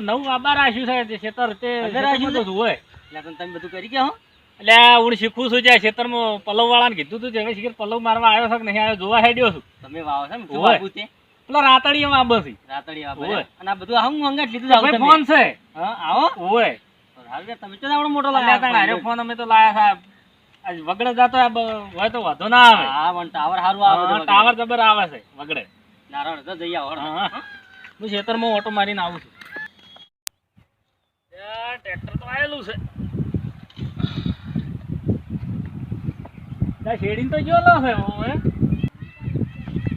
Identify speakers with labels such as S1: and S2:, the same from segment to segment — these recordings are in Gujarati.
S1: નવું આબાર રાખ્યું છે ખેતર તે
S2: રાખ્યું છે?
S1: હોય.
S2: એટલે તમે બધું કરી ગયા હો?
S1: એટલે હું શીખું છું જે ખેતરમાં પલવ વાળાને કીધું તું હવે શીખર પલવ મારવા આવ્યો છે કે નહીં આવ્યો જોવા હેડ્યો છું.
S2: તમે વાવો છો એમ? શું
S1: ઓય. પેલા રાતડીયામાં આંબો છે.
S2: રાતડી વાવો અને આ બધું આવું મંગાટ લીધું છે
S1: ફોન છે.
S2: હા આવો.
S1: ઓય
S2: હાલ તમે તો આવડો મોટો લાયા
S1: ફોન અમે તો લાયા સાહેબ આજ વગડે જાતો હોય તો વધો ના આવે.
S2: હા પણ ટાવર સારું આવે
S1: ટાવર જબર આવે છે વગડે.
S2: નારણ તો જઈ આવો.
S1: હું ખેતરમાં ઓટો મારીને આવું છું. ટ્રેક્ટર તો આવેલું છે. શેરડીને તો જોયેલો છે ઓવે.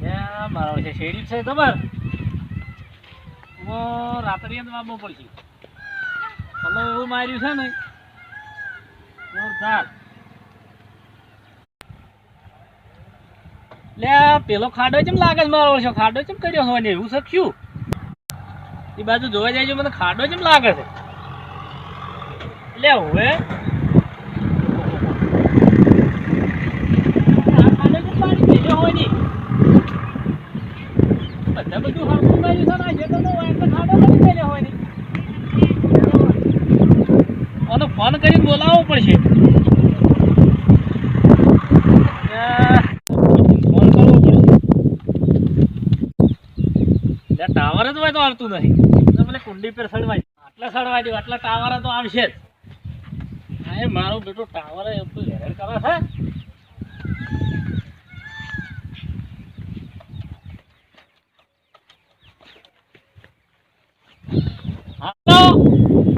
S1: ત્યાં મારો છે શેરડી છે ખબર હું રાતડીએ તો વાપરવું પડશે. પલ્લો એવું માર્યું છે ને જોરદાર. લે પેલો ખાડો કેમ લાગે છે મારો? ઓળખ્યો? ખાડો કેમ કર્યો હોય ને એવું સખ્યું એ બાજુ જોવા જાય મને ખાડો કેમ લાગે છે? લે હવે? બધા બધું હરખું કર્યું છે ને તો હોય તો ખાડો હોય ને. આનો ફોન કરીને બોલાવવો પડશે. ફોન કરવો પડશે. ટાવર જ હોય તો આવતું નહીં તમને કુંડી પર સડવાય આટલા સડવા દો, આટલા ટાવર તો આવશે જ. હા એ મારું બેટું ટાવર એટલું હેરાન કરે છે?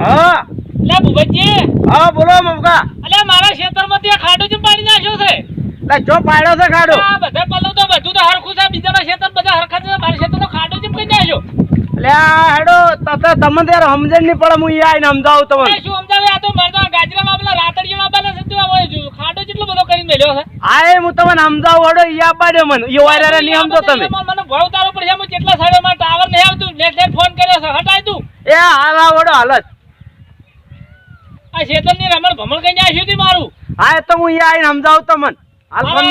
S3: હા.
S1: લે ભૂપતજી.
S3: હા બોલો મમકા.
S1: અલે મારા ખેતરમાં ત્યાં ખાડો જેમ પાડી નાખ્યો છે?
S3: લે જો પાડ્યો છે ખાડો?
S1: આ બધા પલ્લવ તો બધું તો હરખું છે બીજાના ખેતર બધા હરખા છે મારા ખેતરનો ખાડો જેમ કરી નાખ્યો?
S3: લે હેડો તતે તમે યાર સમજણ નહીં પડે હું અહીંયા આવીને સમજાવું તમને.
S1: શું સમજાવે? આ તો મરદા ગાજરામાં પેલા રાતડિયામાં પેલા સત્યમાં હોય જો ખાડો જેટલો બધો કરી મેલ્યો છે.
S3: આ એ હું તમને સમજાવું હેડો યા પાડ્યો મને. ઈ રે નહીં સમજો તમે.
S1: મને ભાવ તારો પડશે હું કેટલા સાડો માં ટાવર નહીં આવતું નેટ નેટ ફોન કર્યો છે. હટાય તું.
S3: એ હાલ આવ હેડો હાલત
S1: આ ખેતરની રમણ ભમણ કઈ નાખ્યું સુધી મારું.
S3: હા એ તો હું અહીંયા આવીને સમજાવું તમને. હાલ ફોન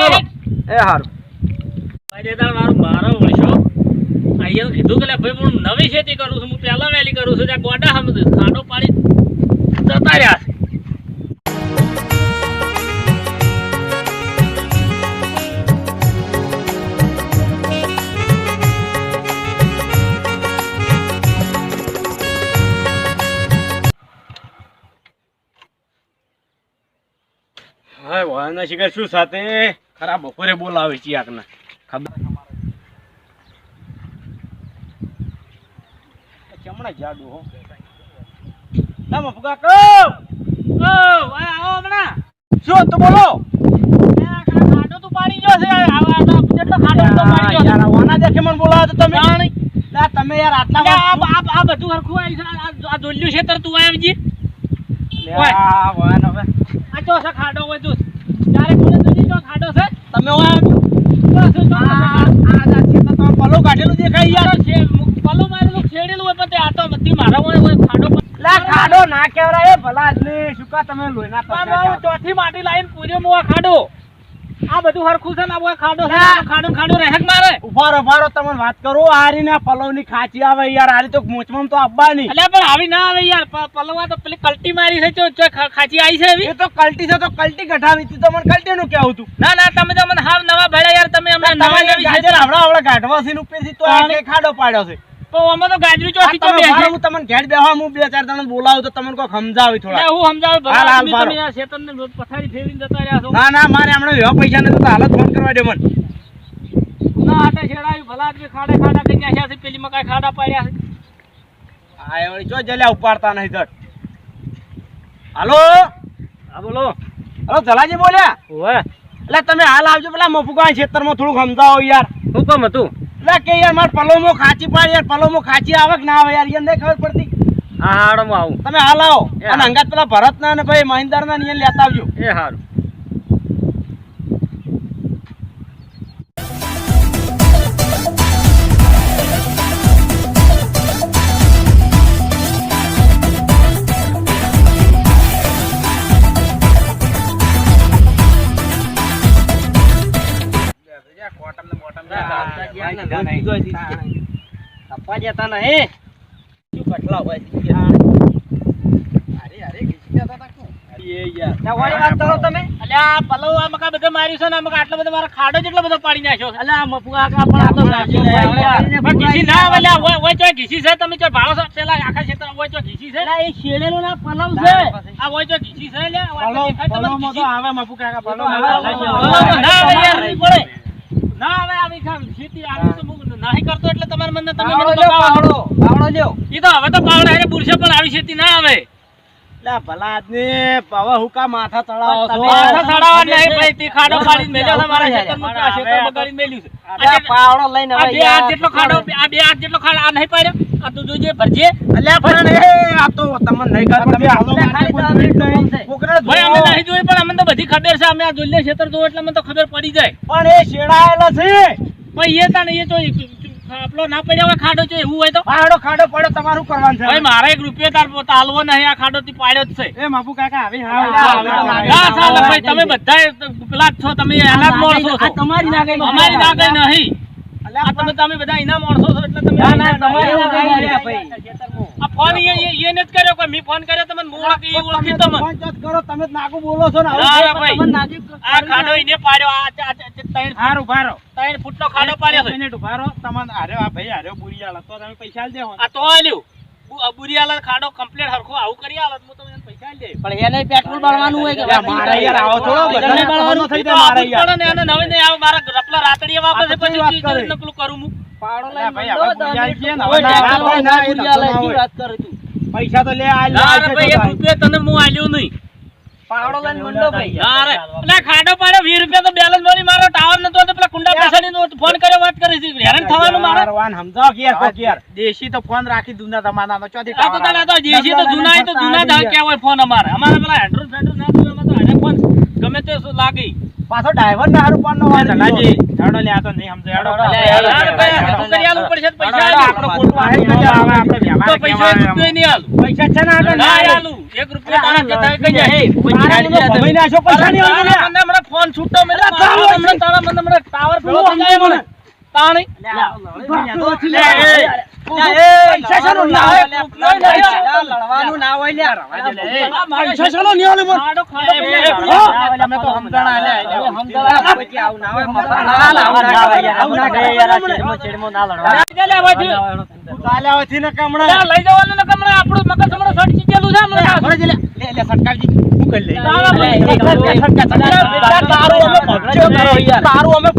S3: એ હારું.
S1: ભાઈ દેતા મારું મારો વળશો તો કીધું કે ભાઈ, હું નવી ખેતી કરું છું, હું પહેલા વહેલી કરું છું, ત્યાં ગોડા સમજ ખાડો પાડી જતા રહ્યા છે.
S3: શું સાથે? ખરાબ બપોરે બોલાવે ચિયાકના ખબર ચમણા જાડું હો. ના મફુકા કહો
S1: આવો હમણાં.
S3: શું તો બોલો?
S1: ખાડો તું પાડી ગયો છે જેટલો ખાડો તો પાડી ગયો
S3: યાર વાના દેખે મને બોલાવો તો તમે. ના તમે યાર આટલા
S1: આ આ આ બધું હરખું આવી છે આ- જોલ્યું છે તર તું આવજી
S3: આ વાન હવે
S1: આ ચો ખાડો હોય તું ત્યારે કોને જોઈ ખાડો છે
S3: તમે? આ આ પલો કાઢેલું દેખાય યાર.
S1: પલ્લું મારેલું છેડેલું હોય પણ તે આ તો બધી મારા હોય હોય ખાડો
S3: લા ખાડો ના કેવરાય ભલા આદમી શું કા તમે લોહીના તડકા
S1: ચોથી માટી લાઈન પૂર્યો મુ આ ખાડો. આ બધું હરખું છે ને આ ખાડો છે ખાડો ખાડો રહે મારે.
S3: ઉભારો ઉભારો તમને વાત કરો હારી ના પલવની ખાચી આવે યાર હારી તો મોચમાં તો આવવાની.
S1: એટલે પણ આવી ના આવે યાર પલવા તો પેલી કલ્ટી મારી છે જો ખા- ખાચી આવી છે એવી.
S3: એ તો કલ્ટી છે તો કલ્ટી ગઠાવી હતી તો મને કલ્ટી નું કેવું તું.
S1: ના ના તમે તો મને હાવ નવા ભેડા યાર તમે અમને નવા નવી
S3: ગાજર આવડા આવડા કાઢવા છે ઉપરથી તો આ ખાડો પાડ્યો છે.
S1: તો અમે તો ગાજરી ચોથી તો
S3: તમે હું તમને ઘેર બેહવા હું બે ચાર જણ બોલાવું તો તમને કોઈ સમજાવી થોડા
S1: હું સમજાવું
S3: હાલ, હાલ,
S1: આદમી
S3: ભારો.
S1: તમે આ શેતનને પથારી ફેરવીને જતા રહ્યા છો.
S3: ના ના મારે હમણાં એવા પૈસા નથી તો હાલત ફોન કરવા દે મને.
S1: ના હાટે છેડાયું. ભલા આદમી ખાડા ખાડા કરી નાખ્યા છે. પેલી મકાઈ ખાડા પાડ્યા છે.
S3: આ એ જો જલ્યા ઉપાડતા નહીં હાલો?
S1: હા બોલો.
S3: હલો જલાજી બોલ્યા?
S1: ઓવે
S3: એટલે તમે હાલ આવજો પેલા મફુકા ખેતરમાં થોડુંક સમજાવો યાર.
S1: હું કેમ હતું?
S3: એટલે કે યાર માર પલોમો ખાચી પાડ યાર પલોમો ખાચી આવે કે ના આવે યાર એને ખબર પડતી.
S1: હા હાડો આવું.
S3: તમે હાલ આવો. અને. અંગાત પેલા ભરતના અને ભાઈ મહિન્દરના ને લેતા આવજો.
S1: એ સારું
S3: કપ્પા જતા નહીં કટલા હોય અરે અરે ઘીચી જતા તા
S2: ના,
S1: પલવ ને ના આવે ખામ ખેતી આવી તો હું નહીં કરતો એટલે તમારે મને તમે મને
S2: પાવડો લ્યો.
S1: ઈ તો હવે તો પાવડા એને બુરશે પણ આવી ખેતી ના આવે
S3: લે ભલા આદમી હવે હું કા માથા ચડાવો છો?
S1: માથા ચડાવવા નહીં ભાઈ તી ખાડો પાડીને મેલ્યો છે મારા ખેતરમાં, આ ખેતર
S3: હવે
S1: બગાડીને મેલ્યું છે? આ
S2: પાવડો લઈને
S1: આ
S2: હવે
S1: બે હાથ જેટલો ખાડો આ બે હાથ જેટલો ખાડો આ નહીં પાડ્યો? આ તું જોજે ભરજે.
S3: અલ્યા પણ એ આ તો તમને નહીં ખબર. તમે. છોકરાને
S1: ભાઈ અમે. નહીં જોઈ પણ અમને તો બધી ખબર છે. અમે આ જોલ્લે ખેતર જોવો એટલે અમને તો ખબર પડી જાય.
S3: પણ એ શેડાયેલો છે.
S1: ભાઈ એ તાને એ તો આપણો ના પડ્યો હોય ખાડો છે એવું હોય તો?
S3: ખાડો ખાડો પડ્યો તમારું કરવાનું છે.
S1: ભાઈ મારે એક રૂપિયો તાર તાલવો નહીં આ ખાડો થી પાડ્યો જ છે.
S3: એ માપુ કાકા આવી
S2: હા,
S1: ના ભાઈ તમે બધા પેલા છો તમે એના જ માણસો છો.
S2: તમારી ના ગઈ.
S1: અમારી ના નહીં. તમે તમે બધા એના માણસો છો એટલે તમે
S2: ના, ના, તમારી ના ગઈ ભાઈ.
S1: આ ફોન એ એ- એને કર્યો કોઈ. મી ફોન કર્યો તમને હું ઓળખી ઓળખી તમને.
S3: પંચાયત કરો તમે જ બોલો છો ને આવું
S1: ભાઈ.
S2: તમને નાજી
S1: આ ખાડો ઈને પાડ્યો. આ આ- આ- આ ત્રણ
S3: ભારો.
S1: ત્રણ ફૂટનો ખાડો પાડ્યો છે.
S3: મિનિટ ભારો તમને અરે આ ભાઈ અરે બુરિયાલા તો તમે પૈસા આલી દેવો
S1: આ તો આલ્યો. બુરિયાલા ખાડો કમ્પ્લીટ હરખો આવું કરી આલો હું તમને પૈસા આલી
S2: પણ એને પેટ્રોલ બળવાનું હોય કે
S3: યાર, યાર આવો થોડો બધાને
S2: એને
S3: થઈ જાય મારે યાર.
S1: ને એને નવી નહીં આવે મારા રપલા રાતડીએ વાપરે છે
S3: આ તો
S1: પછી
S3: કરે.
S1: હું.
S3: ભાઈ, હવે ને, હવે ના ના.
S2: શું વાત કરે તું?
S3: પૈસા તો લે આ લે,
S1: ના
S3: આ
S1: રે
S3: છે
S1: ભાઈ એક
S3: ભાઈ.
S1: તને હું આલ્યો નહીં.
S2: પાવડો લઈને મંડો ભાઈ.
S1: ના એટલે ખાડો પાડ્યો વીસ રૂપિયા તો બેલેન્સ મારી મારો ટાવર નતો તો પેલા કુંડા પાછળનો ફોન કર્યો વાત કરી હતી. હેરાન થવાનું મારે.
S3: યાર, વાન કે યાર દેશી તો ફોન રાખી દૂધના તમારાનો, ચોથી
S1: આ તો તને તો દેશી તો જૂના તો જૂના જ હાક્યા હોય ફોન અમારે. અમારે પેલા હેન્ડ્રોડ ફેન્ડ્રોડ ના તો હારે ફોન ગમે તે શું લાગી
S3: પાછો ડ્રાઈવર ના હારું પાડનો વાળી
S2: ધનાજી.
S3: હેડો લે, આ તો નહીં સમજો, હેડો.
S2: અલ્યા, યાર,
S1: યાર ભાઈ આ તો કરી આલવું પડશે તો પૈસા
S3: આપણો ખોટું આવે, આપણે વ્યવહાર
S1: તો પૈસા તો નહીં આલું.
S3: પૈસા છે ના આગળ
S1: ના આલુ 1 રૂપિયો તારા કહેતા કઈ જાય.
S3: તારા મને ભમાઈ નાખ્યો, પૈસા નહીં આલવા
S1: મને મને ફોન છૂટો મળ્યો.
S3: અલા, તારો
S1: તારા મને મને ટાવર પેલો
S3: તું
S1: થઈ જાય
S3: મને.
S1: મને. તાણી.
S3: લે, એ. પૈસા છે ને, ના હોય.
S2: લડવાનું ના હોય
S1: મારે. ખાડો ખાડો.
S3: અમે તો સમજણા
S2: પછી આવું ના હોય. ના, ના, યાર. ના.
S1: લે, લે,
S3: ને.
S1: લઈ જવાનું ને આપણું મગજ હમણાં છે હમણાં.
S3: લે. લે, લે, હું કરી
S2: લે, લે, લે,
S3: તારું અમે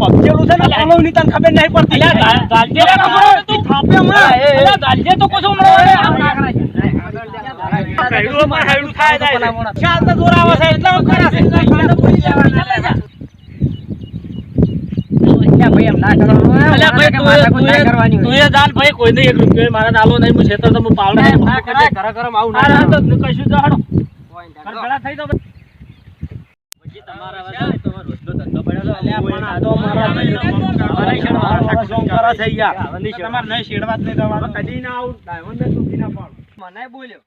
S3: ને તને ખબર નહીં પડતી
S1: અલ્યા, ગાલજે તું.
S3: થાપે હમણાં.
S1: અલ્યા, ગાલજે તો કશું હમણાં.
S3: તમારે નહીં શેડવા જ નહીં તમારે કદી ના આવું.
S2: મને બોલ્યો.